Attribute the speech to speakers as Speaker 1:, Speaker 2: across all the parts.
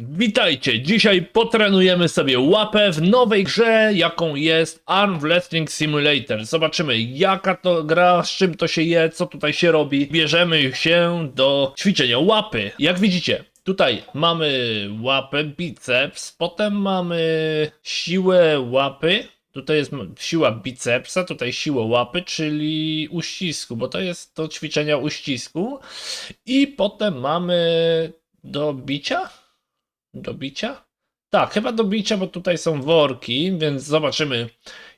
Speaker 1: Witajcie! Dzisiaj potrenujemy sobie łapę w nowej grze, jaką jest Arm Wrestling Simulator. Zobaczymy, jaka to gra, z czym to się je, co tutaj się robi. Bierzemy się do ćwiczenia łapy. Jak widzicie, tutaj mamy łapę, biceps, potem mamy siłę łapy. Tutaj jest siła bicepsa, tutaj siła łapy, czyli uścisku, bo to jest do ćwiczenia uścisku. I potem mamy do bicia? Do bicia? Tak, chyba do bicia, bo tutaj są worki, więc zobaczymy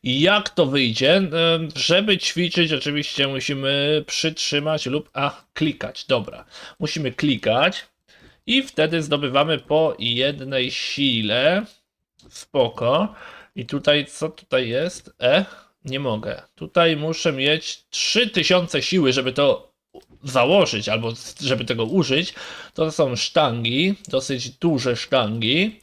Speaker 1: jak to wyjdzie. Em, Żeby ćwiczyć, oczywiście musimy przytrzymać lub a klikać. Dobra, musimy klikać i wtedy zdobywamy po jednej sile. Spoko. I tutaj co tutaj jest? E? Nie mogę. Tutaj muszę mieć 3000 siły, żeby to założyć albo żeby tego użyć. To są sztangi, dosyć duże sztangi.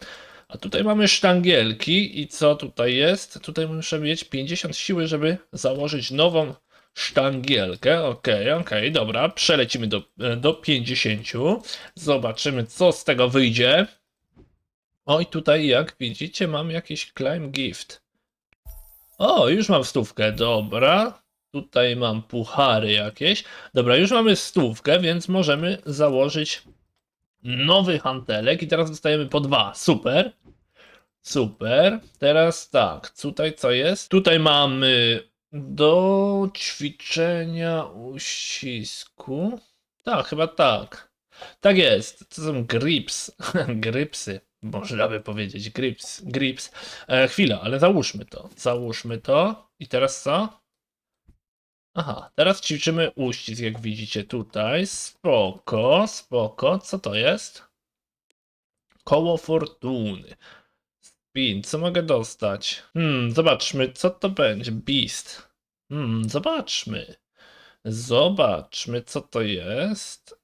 Speaker 1: A tutaj mamy sztangielki i co tutaj jest? Tutaj muszę mieć 50 siły, żeby założyć nową sztangielkę. Okej, okej, dobra. Przelecimy do, do 50. Zobaczymy, co z tego wyjdzie. Oj, tutaj jak widzicie, mam jakiś climb gift. O, już mam stówkę, dobra. Tutaj mam puchary jakieś. Dobra, już mamy stówkę, więc możemy założyć nowy hantelek i teraz dostajemy po dwa. Super. Super. Teraz tak, tutaj co jest? Tutaj mamy do ćwiczenia uścisku. Tak, chyba tak. Tak jest. To są grips. Gripsy. Można by powiedzieć grips. Grips. E, chwila, ale załóżmy to. Załóżmy to. I teraz co? Aha, teraz ćwiczymy uścisk, jak widzicie tutaj. Spoko, spoko. Co to jest? Koło fortuny. Spin, co mogę dostać? Hmm, zobaczmy, co to będzie. Beast. Hmm, zobaczmy. Zobaczmy, co to jest.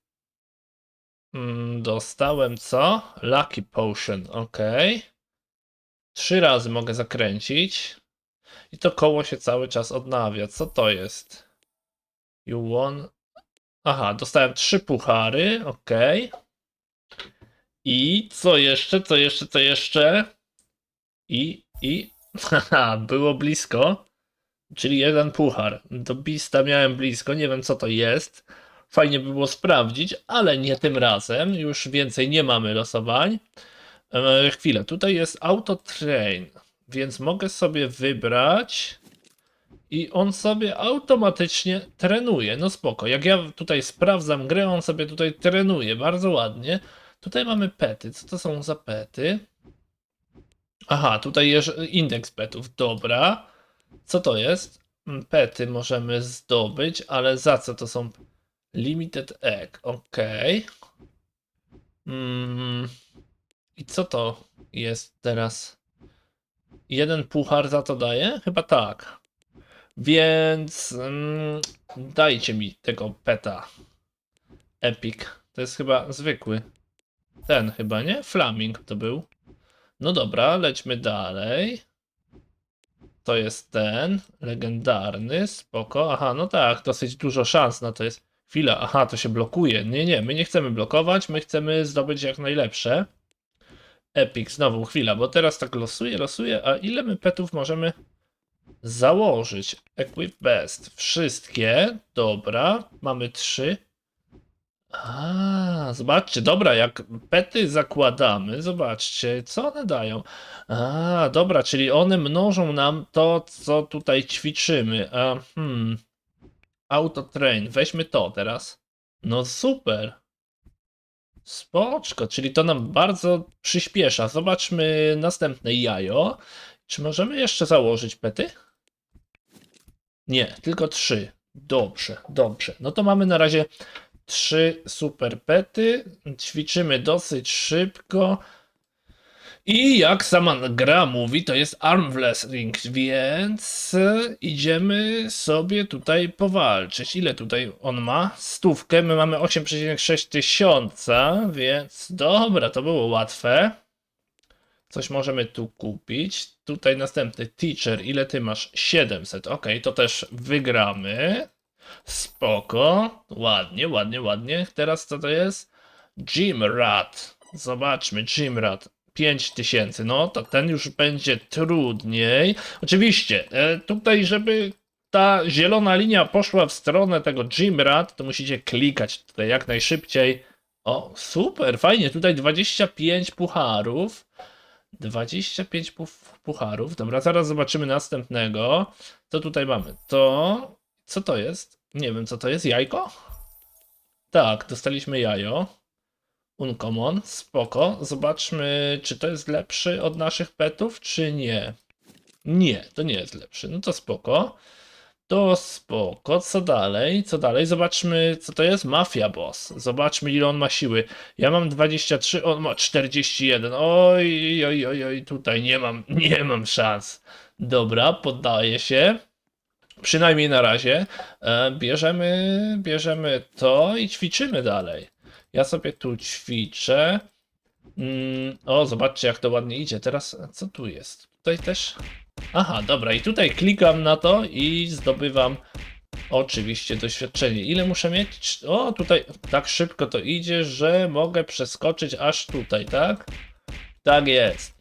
Speaker 1: Hmm, dostałem co? Lucky Potion, ok. Trzy razy mogę zakręcić. I to koło się cały czas odnawia. Co to jest? You won. Aha, dostałem trzy puchary, ok. I co jeszcze, co jeszcze, co jeszcze? I, i, haha, było blisko. Czyli jeden puchar. Do Bista miałem blisko, nie wiem co to jest. Fajnie by było sprawdzić, ale nie tym razem. Już więcej nie mamy losowań. E, chwilę, tutaj jest Auto Train, więc mogę sobie wybrać i on sobie automatycznie trenuje. No spoko. Jak ja tutaj sprawdzam grę, on sobie tutaj trenuje bardzo ładnie. Tutaj mamy pety. Co to są za pety? Aha, tutaj jest indeks petów. Dobra. Co to jest? Mm, Pety możemy zdobyć, ale za co to są? Limited egg. Ok. Mm. I co to jest teraz? Jeden puchar za to daje? Chyba tak. Więc mm, dajcie mi tego peta. Epic. To jest chyba zwykły. Ten chyba, nie? Flaming to był. No dobra, lećmy dalej. To jest ten. Legendarny, spoko. Aha, no tak, dosyć dużo szans na to jest. Chwila, aha, to się blokuje. Nie, nie, my nie chcemy blokować, my chcemy zdobyć jak najlepsze. Epic, znowu chwila, bo teraz tak losuję, losuję, a ile my petów możemy założyć? Equip best. Wszystkie, dobra, mamy trzy. A, zobaczcie, dobra, jak pety zakładamy, zobaczcie, co one dają. A, dobra, czyli one mnożą nam to, co tutaj ćwiczymy. A, hmm. Auto train, weźmy to teraz. No super. Spoczko, czyli to nam bardzo przyspiesza. Zobaczmy następne jajo. Czy możemy jeszcze założyć pety? Nie, tylko trzy. Dobrze, dobrze. No to mamy na razie trzy super pety. Ćwiczymy dosyć szybko. I jak sama gra mówi, to jest arm wrestling, więc idziemy sobie tutaj powalczyć. Ile tutaj on ma? Stówkę, my mamy 8,6 tysiąca, więc dobra, to było łatwe. Coś możemy tu kupić. Tutaj następny teacher, ile ty masz? 700, ok, to też wygramy. Spoko, ładnie, ładnie, ładnie. Teraz co to jest? Gym Rat. Zobaczmy, Jimrad. 5000, no to ten już będzie trudniej. Oczywiście, e, tutaj, żeby ta zielona linia poszła w stronę tego Jimrad, to musicie klikać tutaj jak najszybciej. O, super, fajnie, tutaj 25 pucharów. 25 pu- pucharów. Dobra, zaraz zobaczymy następnego. Co tutaj mamy? To. Co to jest? Nie wiem, co to jest. Jajko? Tak, dostaliśmy jajo. Uncommon, spoko. Zobaczmy, czy to jest lepszy od naszych petów, czy nie. Nie, to nie jest lepszy. No to spoko. To spoko. Co dalej? Co dalej? Zobaczmy, co to jest. Mafia Boss. Zobaczmy, ile on ma siły. Ja mam 23, on ma 41. Oj, oj, oj, oj, tutaj nie mam, nie mam szans. Dobra, poddaję się. Przynajmniej na razie. E, bierzemy, bierzemy to i ćwiczymy dalej. Ja sobie tu ćwiczę. Mm, o, zobaczcie, jak to ładnie idzie. Teraz, co tu jest? Tutaj też. Aha, dobra, i tutaj klikam na to i zdobywam oczywiście doświadczenie. Ile muszę mieć? O, tutaj tak szybko to idzie, że mogę przeskoczyć aż tutaj, tak? Tak jest.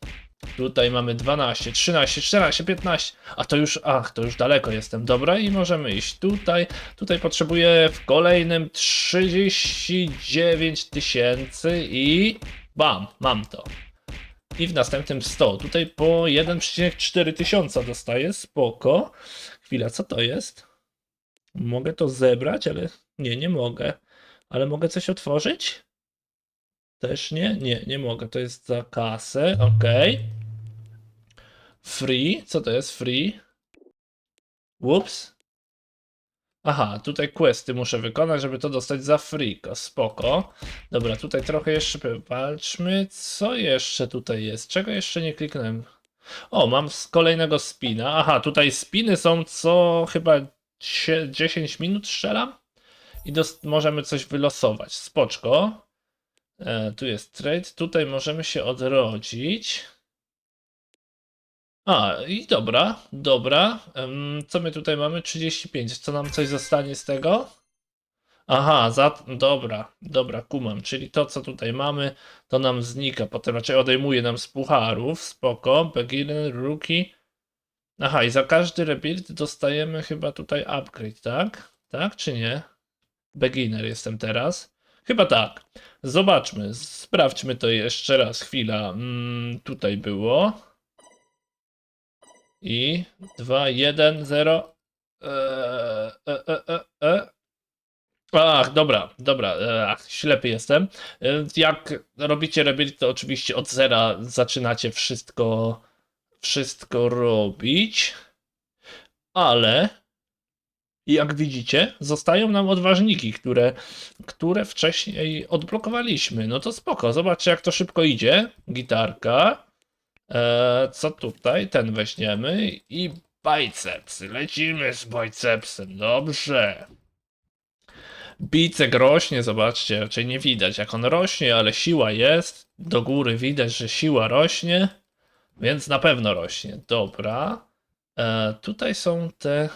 Speaker 1: Tutaj mamy 12, 13, 14, 15. A to już, ach, to już daleko jestem. Dobra, i możemy iść tutaj. Tutaj potrzebuję w kolejnym 39 tysięcy i bam, mam to. I w następnym 100. Tutaj po 1,4 tysiąca dostaję, spoko. Chwila, co to jest? Mogę to zebrać, ale nie, nie mogę. Ale mogę coś otworzyć? Też nie? Nie, nie mogę. To jest za kasę, ok. Free, co to jest free? Whoops. Aha, tutaj questy muszę wykonać, żeby to dostać za friko. Spoko. Dobra, tutaj trochę jeszcze walczmy. Co jeszcze tutaj jest? Czego jeszcze nie kliknąłem? O, mam z kolejnego spina. Aha, tutaj spiny są co chyba dzie- 10 minut strzelam i możemy coś wylosować. Spoczko. E, tu jest trade. Tutaj możemy się odrodzić. A, i dobra, dobra. Co my tutaj mamy? 35. Co nam coś zostanie z tego? Aha, za, dobra, dobra, kumam. Czyli to, co tutaj mamy, to nam znika. Potem raczej odejmuje nam z pucharów. Spoko. Beginner, rookie. Aha, i za każdy rebuild dostajemy chyba tutaj upgrade, tak? Tak czy nie? Beginner jestem teraz. Chyba tak. Zobaczmy, sprawdźmy to jeszcze raz. Chwila. Mm, tutaj było. I 2, 1, 0. Eee, e, e, e, e. Ach, dobra, dobra, e, ach, ślepy jestem. E, Jak robicie rebuild, to oczywiście od zera zaczynacie wszystko, wszystko robić, ale jak widzicie, zostają nam odważniki, które, które wcześniej odblokowaliśmy. No to spoko, zobaczcie jak to szybko idzie. Gitarka. E, co tutaj? Ten weźmiemy i biceps. Lecimy z bicepsem, dobrze. Bicek rośnie, zobaczcie, raczej nie widać jak on rośnie, ale siła jest. Do góry widać, że siła rośnie, więc na pewno rośnie. Dobra. E, tutaj są te.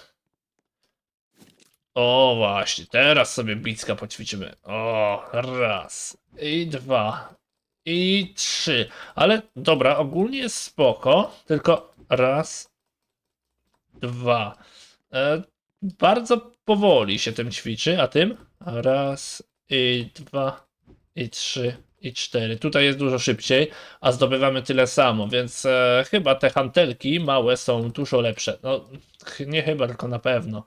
Speaker 1: O, właśnie, teraz sobie bicka poćwiczymy. O, raz i dwa i trzy. Ale dobra, ogólnie jest spoko, tylko raz, dwa. E, bardzo powoli się tym ćwiczy, a tym raz i dwa i trzy i cztery. Tutaj jest dużo szybciej, a zdobywamy tyle samo, więc e, chyba te hantelki małe są dużo lepsze. No, nie chyba, tylko na pewno.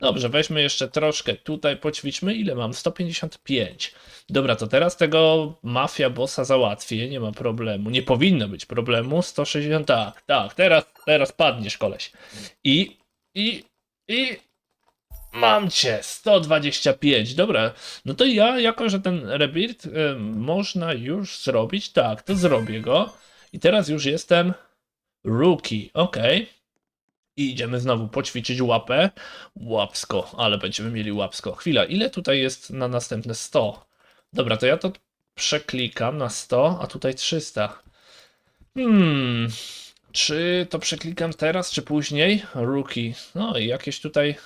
Speaker 1: Dobrze, weźmy jeszcze troszkę tutaj, poćwiczmy. Ile mam? 155. Dobra, to teraz tego mafia bossa załatwię, nie ma problemu. Nie powinno być problemu. 160, tak, tak, teraz, teraz padniesz koleś. I, i, i mam cię, 125. Dobra, no to ja, jako że ten rebuild y, można już zrobić, tak, to zrobię go. I teraz już jestem rookie, okej. I idziemy znowu poćwiczyć łapę. Łapsko, ale będziemy mieli łapsko. Chwila, ile tutaj jest na następne 100? Dobra, to ja to przeklikam na 100, a tutaj 300. Hmm, czy to przeklikam teraz, czy później? Rookie. No i jakieś tutaj,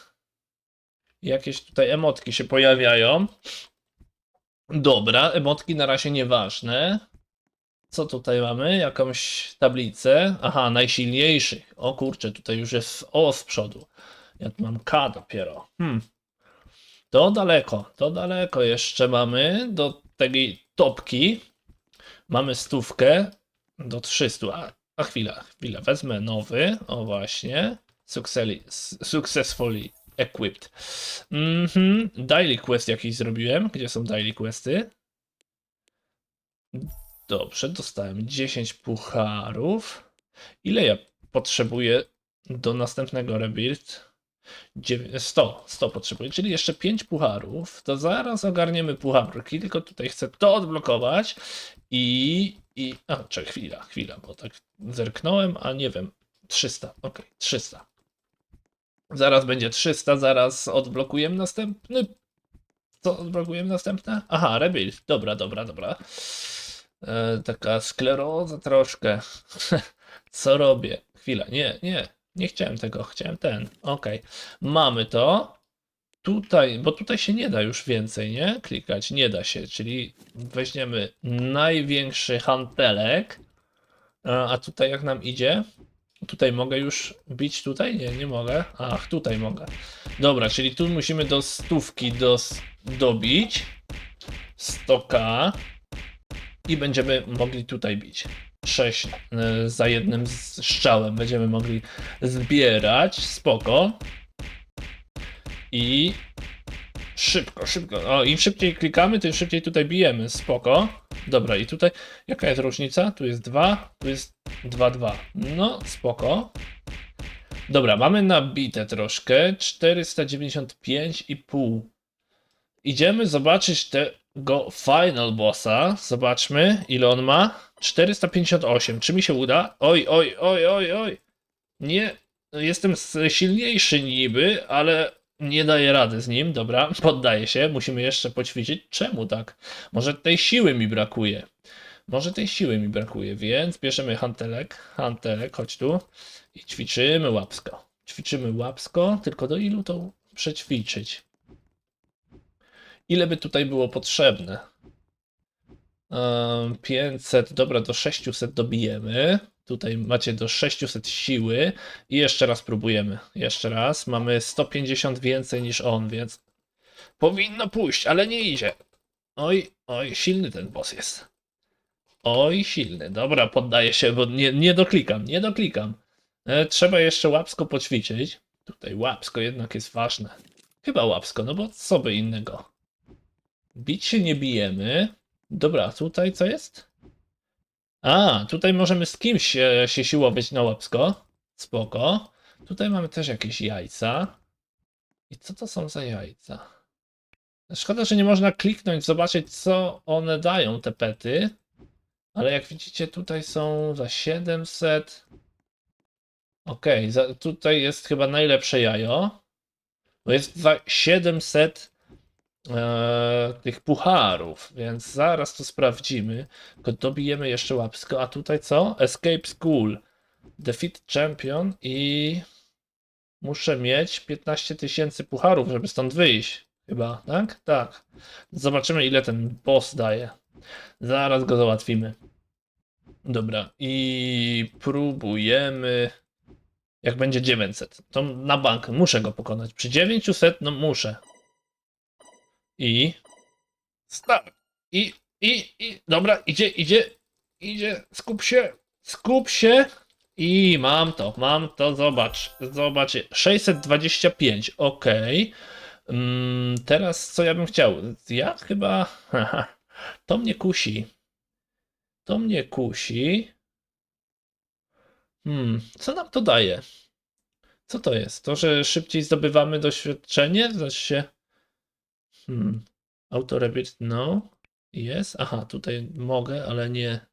Speaker 1: jakieś tutaj emotki się pojawiają. Dobra, emotki na razie nieważne. Co tutaj mamy? Jakąś tablicę. Aha, najsilniejszych. O kurczę, tutaj już jest O z przodu. Ja tu mam K dopiero. Hmm. To daleko, to daleko jeszcze mamy do tej topki. Mamy stówkę do 300. A, a chwila, chwila, wezmę nowy. O właśnie. Successfully, equipped. Mhm. Daily quest jakiś zrobiłem. Gdzie są daily questy? Dobrze, dostałem 10 pucharów. Ile ja potrzebuję do następnego rebuild? Dziewię- 100, 100 potrzebuję, czyli jeszcze 5 pucharów. To zaraz ogarniemy pucharki, tylko tutaj chcę to odblokować i. i a, czekaj, chwila, chwila, bo tak zerknąłem, a nie wiem. 300, ok, 300. Zaraz będzie 300, zaraz odblokujemy następny. Co odblokujemy następne? Aha, rebuild. Dobra, dobra, dobra. E, taka skleroza troszkę. Co robię? Chwila, nie, nie, nie chciałem tego, chciałem ten. Okej, mamy to. Tutaj, bo tutaj się nie da już więcej, nie? Klikać, nie da się, czyli weźmiemy największy hantelek. A a tutaj jak nam idzie? Tutaj mogę już bić tutaj? Nie, nie mogę. Ach, tutaj mogę. Dobra, czyli tu musimy do stówki dos, dobić. 100k i będziemy mogli tutaj bić. 6 za jednym strzałem będziemy mogli zbierać. Spoko. I szybko, szybko. O, im szybciej klikamy, tym szybciej tutaj bijemy. Spoko. Dobra, i tutaj jaka jest różnica? Tu jest 2, tu jest 2, 2. No, spoko. Dobra, mamy nabite troszkę. 495,5. Idziemy zobaczyć tego final bossa. Zobaczmy, ile on ma. 458. Czy mi się uda? Oj, oj, oj, oj, oj. Nie, jestem silniejszy niby, ale nie daję rady z nim. Dobra, poddaję się. Musimy jeszcze poćwiczyć. Czemu tak? Może tej siły mi brakuje. Może tej siły mi brakuje, więc bierzemy hantelek. Hantelek, chodź tu. I ćwiczymy łapsko. Ćwiczymy łapsko, tylko do ilu to przećwiczyć? Ile by tutaj było potrzebne? Ehm, 500, dobra, do 600 dobijemy. Tutaj macie do 600 siły. I jeszcze raz próbujemy. Jeszcze raz. Mamy 150 więcej niż on, więc powinno pójść, ale nie idzie. Oj, oj, silny ten boss jest. Oj, silny. Dobra, poddaję się, bo nie, nie doklikam, nie doklikam. E, trzeba jeszcze łapsko poćwiczyć. Tutaj łapsko jednak jest ważne. Chyba łapsko, no bo co by innego. Bić się nie bijemy. Dobra, tutaj co jest? A, tutaj możemy z kimś się, się siłować na łapsko. Spoko. Tutaj mamy też jakieś jajca. I co to są za jajca? Szkoda, że nie można kliknąć, zobaczyć co one dają, te pety. Ale jak widzicie, tutaj są za 700. Okej, za- tutaj jest chyba najlepsze jajo. Bo jest za 700 e, tych pucharów, więc zaraz to sprawdzimy. Tylko dobijemy jeszcze łapsko. A tutaj co? Escape School. Defeat Champion i muszę mieć 15 tysięcy pucharów, żeby stąd wyjść. Chyba, tak? Tak. Zobaczymy, ile ten boss daje. Zaraz go załatwimy. Dobra, i próbujemy. Jak będzie 900, to na bank muszę go pokonać. Przy 900, no muszę. I. Start. I, i, i. Dobra, idzie, idzie, idzie. Skup się, skup się. I mam to, mam to, zobacz, zobacz. 625, ok. Mm, teraz co ja bym chciał? Ja chyba. To mnie kusi. To mnie kusi. Hmm, co nam to daje? Co to jest? To, że szybciej zdobywamy doświadczenie? Znaczy się. Hmm. Autorebit, no. Jest. Aha, tutaj mogę, ale nie.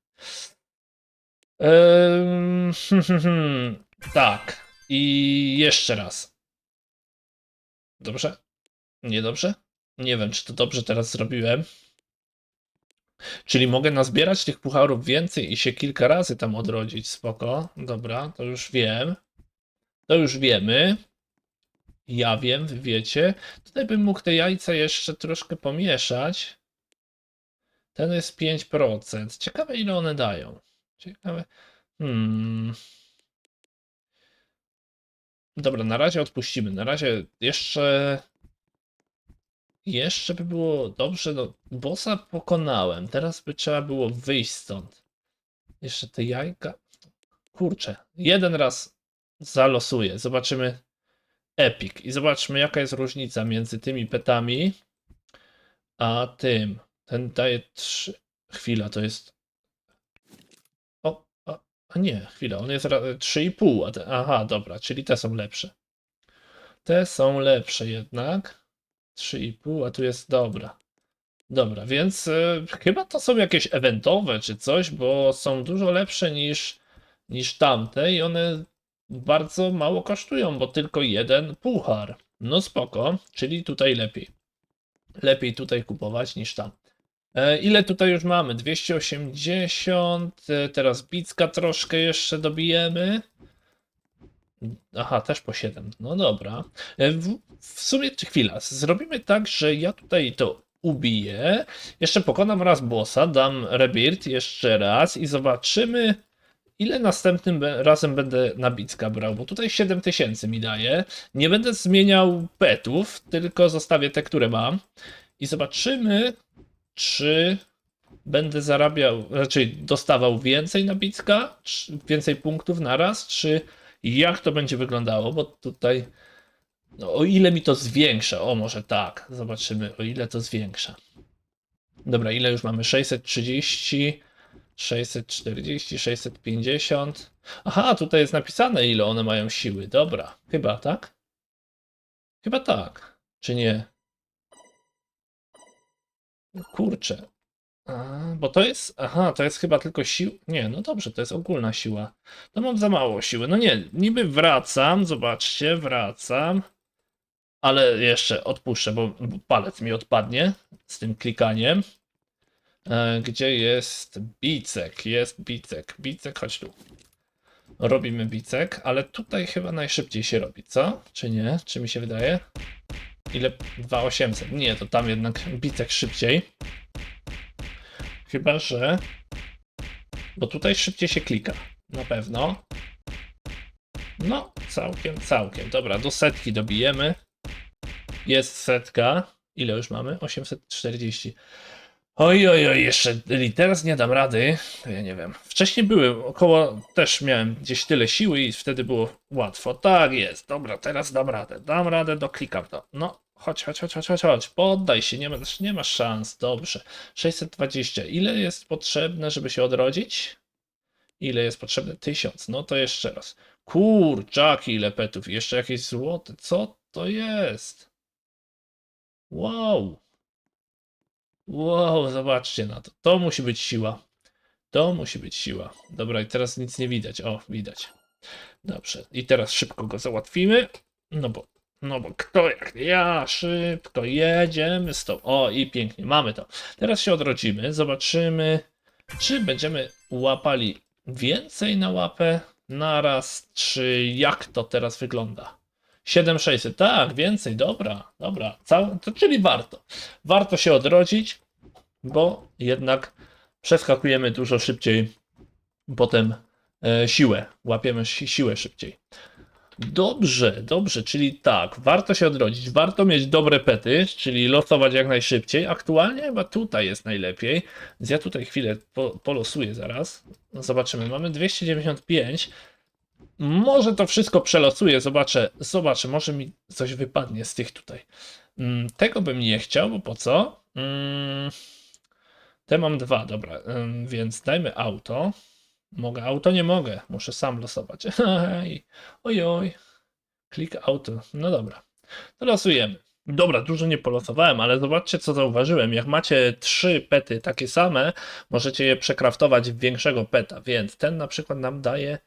Speaker 1: Ehm, tak. I jeszcze raz. Dobrze? Niedobrze? Nie wiem, czy to dobrze teraz zrobiłem. Czyli mogę nazbierać tych pucharów więcej i się kilka razy tam odrodzić. Spoko. Dobra, to już wiem. To już wiemy. Ja wiem, wiecie. Tutaj bym mógł te jajca jeszcze troszkę pomieszać. Ten jest 5%. Ciekawe ile one dają. Ciekawe. Hmm. Dobra, na razie odpuścimy. Na razie jeszcze. Jeszcze by było dobrze. No, bossa pokonałem. Teraz by trzeba było wyjść stąd. Jeszcze te jajka. Kurczę. Jeden raz zalosuję. Zobaczymy Epic. I zobaczmy, jaka jest różnica między tymi petami a tym. Ten daje 3. Chwila, to jest. O, a, a nie, chwila, on jest ra- 3,5. a te- Aha, dobra, czyli te są lepsze. Te są lepsze jednak. 3,5, a tu jest dobra. Dobra, więc y, chyba to są jakieś eventowe czy coś, bo są dużo lepsze niż, niż tamte i one bardzo mało kosztują, bo tylko jeden puchar. No spoko, czyli tutaj lepiej. Lepiej tutaj kupować niż tam. E, Ile tutaj już mamy? 280. e, Teraz Bicka troszkę jeszcze dobijemy. Aha, też po 7. No dobra. E, W, w sumie chwila. Zrobimy tak, że ja tutaj to ubiję. Jeszcze pokonam raz bossa, dam rebirth jeszcze raz i zobaczymy, ile następnym razem będę na Bicka brał, bo tutaj 7000 mi daje. Nie będę zmieniał petów, tylko zostawię te, które mam. I zobaczymy, czy będę zarabiał, raczej dostawał więcej na Bicka, więcej punktów na raz, czy jak to będzie wyglądało, bo tutaj no, o ile mi to zwiększa, o może tak, zobaczymy o ile to zwiększa. Dobra, ile już mamy? 630, 640, 650. Aha, tutaj jest napisane ile one mają siły. Dobra, chyba tak? Chyba tak, czy nie? Kurczę. A, bo to jest. Aha, to jest chyba tylko siła. Nie, no dobrze, to jest ogólna siła. To mam za mało siły. No nie, niby wracam, zobaczcie, wracam. Ale jeszcze odpuszczę, bo palec mi odpadnie z tym klikaniem. E, Gdzie jest bicek? Jest bicek. Bicek, chodź tu. Robimy bicek, ale tutaj chyba najszybciej się robi, co? Czy nie? Czy mi się wydaje? Ile? 2800. Nie, to tam jednak bicek szybciej. Chyba, że. Bo tutaj szybciej się klika. Na pewno. No, całkiem, całkiem. Dobra, do setki dobijemy. Jest setka. Ile już mamy? 840. Oj, oj, oj, jeszcze teraz nie dam rady. Ja nie wiem. Wcześniej były około, też miałem gdzieś tyle siły i wtedy było łatwo. Tak jest, dobra, teraz dam radę. Dam radę, doklikam to. No, chodź, chodź, chodź, chodź, chodź, chodź. Poddaj się, nie masz, nie masz szans. Dobrze. 620. Ile jest potrzebne, żeby się odrodzić? Ile jest potrzebne? 1000. No to jeszcze raz. Kurczaki, ile petów. Jeszcze jakieś złote. Co to jest? Wow. Wow, zobaczcie na to. To musi być siła. To musi być siła. Dobra, i teraz nic nie widać. O, widać. Dobrze. I teraz szybko go załatwimy. No bo, no bo kto jak nie ja, szybko jedziemy z tą. O, i pięknie, mamy to. Teraz się odrodzimy, zobaczymy, czy będziemy łapali więcej na łapę naraz, czy jak to teraz wygląda. 7600, tak, więcej, dobra, dobra, Cał, to czyli warto. Warto się odrodzić, bo jednak przeskakujemy dużo szybciej potem e, siłę, łapiemy si- siłę szybciej. Dobrze, dobrze, czyli tak, warto się odrodzić, warto mieć dobre pety, czyli losować jak najszybciej. Aktualnie chyba tutaj jest najlepiej, więc ja tutaj chwilę po, polosuję zaraz. Zobaczymy, mamy 295. Może to wszystko przelosuję, zobaczę, zobaczę, może mi coś wypadnie z tych tutaj. Mm, Tego bym nie chciał, bo po co? Mm, Te mam dwa, dobra, ym, więc dajmy auto. Mogę auto? Nie mogę, muszę sam losować. Oj, oj. Klik auto. No dobra. To losujemy. Dobra, dużo nie polosowałem, ale zobaczcie co zauważyłem. Jak macie trzy pety takie same, możecie je przekraftować w większego peta, więc ten na przykład nam daje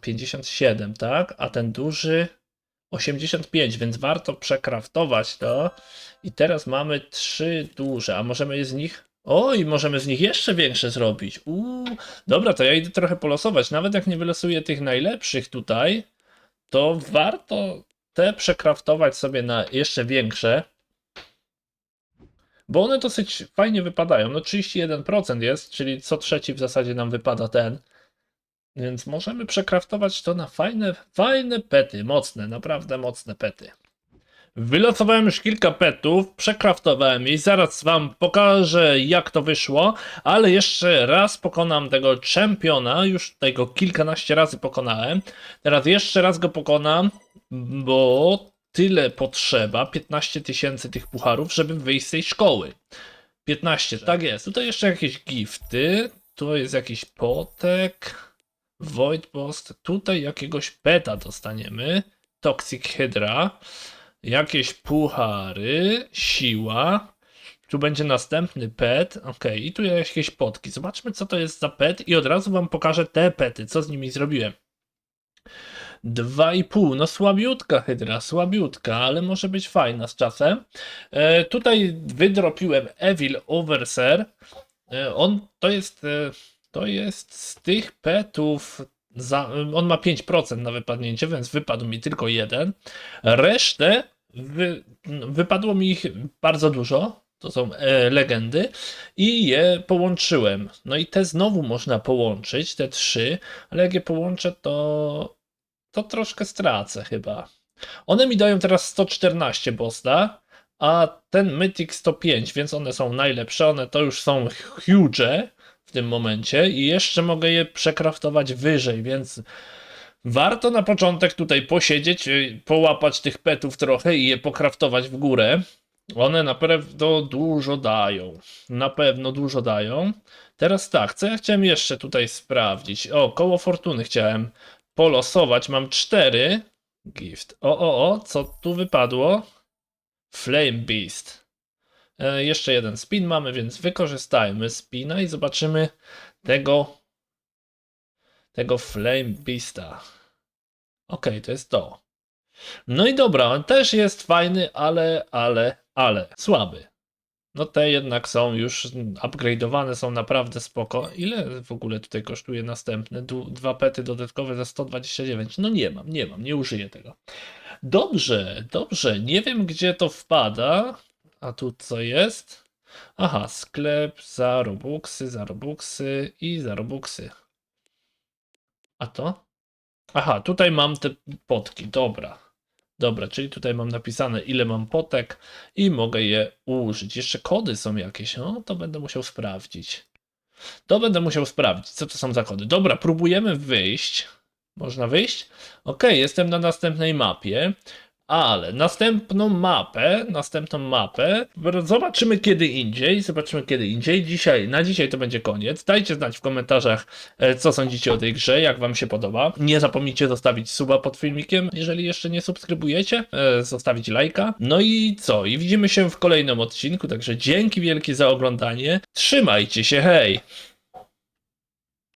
Speaker 1: 57, tak? A ten duży 85, więc warto przekraftować to. I teraz mamy trzy duże, a możemy je z nich. Oj, możemy z nich jeszcze większe zrobić. Uuu, dobra, to ja idę trochę polosować. Nawet jak nie wylosuję tych najlepszych tutaj, to warto te przekraftować sobie na jeszcze większe. bo one dosyć fajnie wypadają. No 31% jest, czyli co trzeci w zasadzie nam wypada ten. Więc możemy przekraftować to na fajne, fajne pety, mocne, naprawdę mocne pety. Wylosowałem już kilka petów, przekraftowałem i zaraz wam pokażę jak to wyszło, ale jeszcze raz pokonam tego czempiona, już tego kilkanaście razy pokonałem. Teraz jeszcze raz go pokonam, bo tyle potrzeba, 15 tysięcy tych pucharów, żeby wyjść z tej szkoły. 15, tak jest. Tutaj jeszcze jakieś gifty, tu jest jakiś potek, Void Post, tutaj jakiegoś peta dostaniemy, Toxic Hydra, jakieś puchary, siła, tu będzie następny pet, ok, i tu jakieś potki. Zobaczmy co to jest za pet i od razu wam pokażę te pety, co z nimi zrobiłem. 2,5, no słabiutka hydra, słabiutka, ale może być fajna z czasem. E, tutaj wydropiłem Evil Overseer. E, on to jest, e, to jest z tych petów, za, on ma 5% na wypadnięcie, więc wypadł mi tylko jeden. Resztę wy, wypadło mi ich bardzo dużo. To są e, legendy i je połączyłem. No i te znowu można połączyć, te trzy, ale jak je połączę, to to troszkę stracę chyba. One mi dają teraz 114 bosta, a ten Mythic 105, więc one są najlepsze, one to już są huge tym momencie i jeszcze mogę je przekraftować wyżej, więc warto na początek tutaj posiedzieć, y, połapać tych petów trochę i je pokraftować w górę. One na pewno dużo dają. Na pewno dużo dają. Teraz tak, co ja chciałem jeszcze tutaj sprawdzić? O, koło fortuny chciałem polosować. Mam cztery. Gift. O, o, o, co tu wypadło? Flame Beast. E, jeszcze jeden spin mamy, więc wykorzystajmy spina i zobaczymy tego tego Flame Beasta. Ok, to jest to. No i dobra, on też jest fajny, ale, ale, ale słaby. No te jednak są już upgrade'owane, są naprawdę spoko. Ile w ogóle tutaj kosztuje następne? Du- Dwa pety dodatkowe za 129. No nie mam, nie mam, nie użyję tego. Dobrze, dobrze. Nie wiem gdzie to wpada. A tu co jest? Aha, sklep za robuxy, za robuxy i za robuxy. A to? Aha, tutaj mam te potki, dobra. Dobra, czyli tutaj mam napisane ile mam potek i mogę je użyć. Jeszcze kody są jakieś, no to będę musiał sprawdzić. To będę musiał sprawdzić, co to są za kody. Dobra, próbujemy wyjść. Można wyjść? Ok, jestem na następnej mapie. Ale następną mapę, następną mapę zobaczymy kiedy indziej, zobaczymy kiedy indziej. Dzisiaj, na dzisiaj to będzie koniec. Dajcie znać w komentarzach, e, co sądzicie o tej grze, jak wam się podoba. Nie zapomnijcie zostawić suba pod filmikiem, jeżeli jeszcze nie subskrybujecie, e, zostawić lajka. No i co? I widzimy się w kolejnym odcinku, także dzięki wielkie za oglądanie. Trzymajcie się, hej!